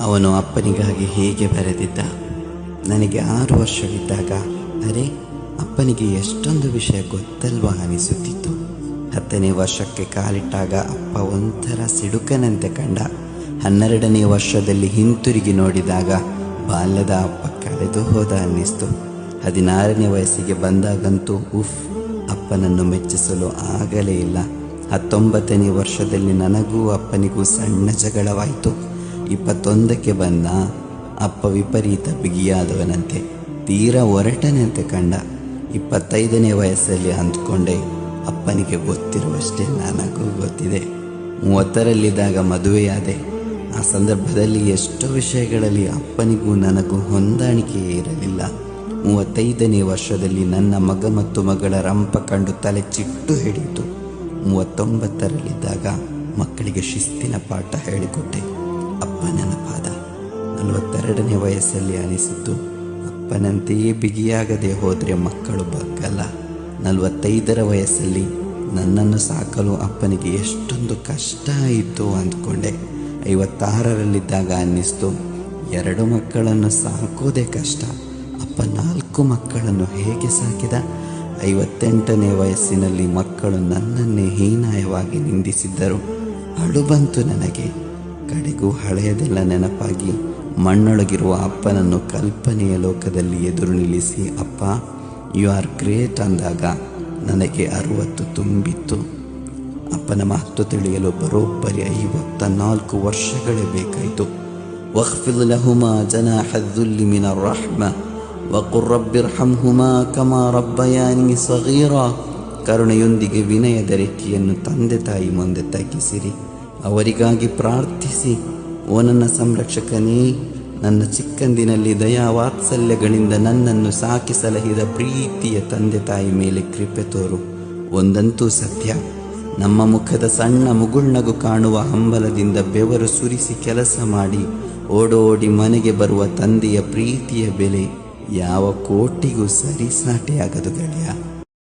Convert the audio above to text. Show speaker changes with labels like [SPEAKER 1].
[SPEAKER 1] ಅವನು ಅಪ್ಪನಿಗಾಗಿ ಹೇಗೆ ಬರೆದಿದ್ದ, ನನಗೆ ಆರು ವರ್ಷವಿದ್ದಾಗ, ಅರೆ, ಅಪ್ಪನಿಗೆ ಎಷ್ಟೊಂದು ವಿಷಯ ಗೊತ್ತಲ್ವಾ ಅನಿಸುತ್ತಿತ್ತು. ಹತ್ತನೇ ವರ್ಷಕ್ಕೆ ಕಾಲಿಟ್ಟಾಗ ಅಪ್ಪ ಒಂಥರ ಸಿಡುಕನಂತೆ ಕಂಡ. ಹನ್ನೆರಡನೇ ವರ್ಷದಲ್ಲಿ ಹಿಂತಿರುಗಿ ನೋಡಿದಾಗ ಬಾಲ್ಯದ ಅಪ್ಪ ಕಳೆದು ಹೋದ ಅನ್ನಿಸ್ತು. ಹದಿನಾರನೇ ವಯಸ್ಸಿಗೆ ಬಂದಾಗಂತೂ ಉಫ್, ಅಪ್ಪನನ್ನು ಮೆಚ್ಚಿಸಲು ಆಗಲೇ ಇಲ್ಲ. ಹತ್ತೊಂಬತ್ತನೇ ವರ್ಷದಲ್ಲಿ ನನಗೂ ಅಪ್ಪನಿಗೂ ಸಣ್ಣ ಜಗಳವಾಯಿತು. ಇಪ್ಪತ್ತೊಂದಕ್ಕೆ ಬಂದ ಅಪ್ಪ ವಿಪರೀತ ಬಿಗಿಯಾದವನಂತೆ, ತೀರಾ ಒರಟನಂತೆ ಕಂಡ ಇಪ್ಪತ್ತೈದನೇ ವಯಸ್ಸಲ್ಲಿ ಅಂದ್ಕೊಂಡೆ, ಅಪ್ಪನಿಗೆ ಗೊತ್ತಿರುವಷ್ಟೇ ನನಗೂ ಗೊತ್ತಿದೆ. ಮೂವತ್ತರಲ್ಲಿದ್ದಾಗ ಮದುವೆಯಾದೆ, ಆ ಸಂದರ್ಭದಲ್ಲಿ ಎಷ್ಟೋ ವಿಷಯಗಳಲ್ಲಿ ಅಪ್ಪನಿಗೂ ನನಗೂ ಹೊಂದಾಣಿಕೆಯೇ ಇರಲಿಲ್ಲ. ಮೂವತ್ತೈದನೇ ವರ್ಷದಲ್ಲಿ ನನ್ನ ಮಗ ಮತ್ತು ಮಗಳ ರಂಪ ಕಂಡು ತಲೆ ಚಿಟ್ಟು ಹಿಡಿಯಿತು. ಮೂವತ್ತೊಂಬತ್ತರಲ್ಲಿದ್ದಾಗ ಮಕ್ಕಳಿಗೆ ಶಿಸ್ತಿನ ಪಾಠ ಹೇಳಿಕೊಟ್ಟೆ. ಅಪ್ಪ ನೆನಪಾದ ನಲವತ್ತೆರಡನೇ ವಯಸ್ಸಲ್ಲಿ ಅನಿಸಿದ್ದು, ಅಪ್ಪನಂತೆಯೇ ಬಿಗಿಯಾಗದೆ ಹೋದರೆ ಮಕ್ಕಳು ಬಗ್ಗಲ್ಲ. ನಲವತ್ತೈದರ ವಯಸ್ಸಲ್ಲಿ ನನ್ನನ್ನು ಸಾಕಲು ಅಪ್ಪನಿಗೆ ಎಷ್ಟೊಂದು ಕಷ್ಟ ಆಯಿತು ಅಂದ್ಕೊಂಡೆ. ಐವತ್ತಾರರಲ್ಲಿದ್ದಾಗ ಅನ್ನಿಸ್ತು, ಎರಡು ಮಕ್ಕಳನ್ನು ಸಾಕೋದೇ ಕಷ್ಟ. ಅಪ್ಪ ನಾಲ್ಕು ಮಕ್ಕಳನ್ನು ಹೇಗೆ ಸಾಕಿದ? ಐವತ್ತೆಂಟನೇ ವಯಸ್ಸಿನಲ್ಲಿ ಮಕ್ಕಳು ನನ್ನನ್ನೇ ಹೀನಾಯವಾಗಿ ನಿಂದಿಸಿದ್ದರು. ಅಳು ಬಂತು ನನಗೆ. ಕಡೆಗೂ ಹಳೆಯದೆಲ್ಲ ನೆನಪಾಗಿ ಮಣ್ಣೊಳಗಿರುವ ಅಪ್ಪನನ್ನು ಕಲ್ಪನೆಯ ಲೋಕದಲ್ಲಿ ಎದುರು ನಿಲ್ಲಿಸಿ ಅಪ್ಪ ಯು ಆರ್ ಗ್ರೇಟ್ ಅಂದಾಗ ನನಗೆ ಅರುವತ್ತು ತುಂಬಿತ್ತು ಅಪ್ಪನ ಮಹತ್ವ ತಿಳಿಯಲು ಬರೋಬ್ಬರಿ ಐವತ್ತ ನಾಲ್ಕು ವರ್ಷಗಳೇ ಬೇಕಾಯಿತು واخفض لهما جناح الذل من الرحمة وقل رب ارحمهما كما ربياني صغيرا ಕರುಣೆಯೊಂದಿಗೆ ವಿನಯದ ರೆಕ್ಕೆಯನ್ನು ತಂದೆ ತಾಯಿ ಮುಂದೆ ತಗ್ಗಿಸಿರಿ ಅವರಿಗಾಗಿ ಪ್ರಾರ್ಥಿಸಿ, ಓ ನನ್ನ ಸಂರಕ್ಷಕನೇ, ನನ್ನ ಚಿಕ್ಕಂದಿನಲ್ಲಿ ದಯಾ ವಾತ್ಸಲ್ಯಗಳಿಂದ ನನ್ನನ್ನು ಸಾಕಿ ಸಲಹಿದ ಪ್ರೀತಿಯ ತಂದೆ ತಾಯಿ ಮೇಲೆ ಕೃಪೆ ತೋರು. ಒಂದಂತೂ ಸತ್ಯ, ನಮ್ಮ ಮುಖದ ಸಣ್ಣ ಮುಗುಳ್ನಗು ಕಾಣುವ ಹಂಬಲದಿಂದ ಬೆವರು ಸುರಿಸಿ ಕೆಲಸ ಮಾಡಿ, ಓಡೋಡಿ ಮನೆಗೆ ಬರುವ ತಂದೆಯ ಪ್ರೀತಿಯ ಬೆಲೆ ಯಾವ ಕೋಟಿಗೂ ಸರಿಸಾಟಿಯಾಗದು ಗೆಳೆಯ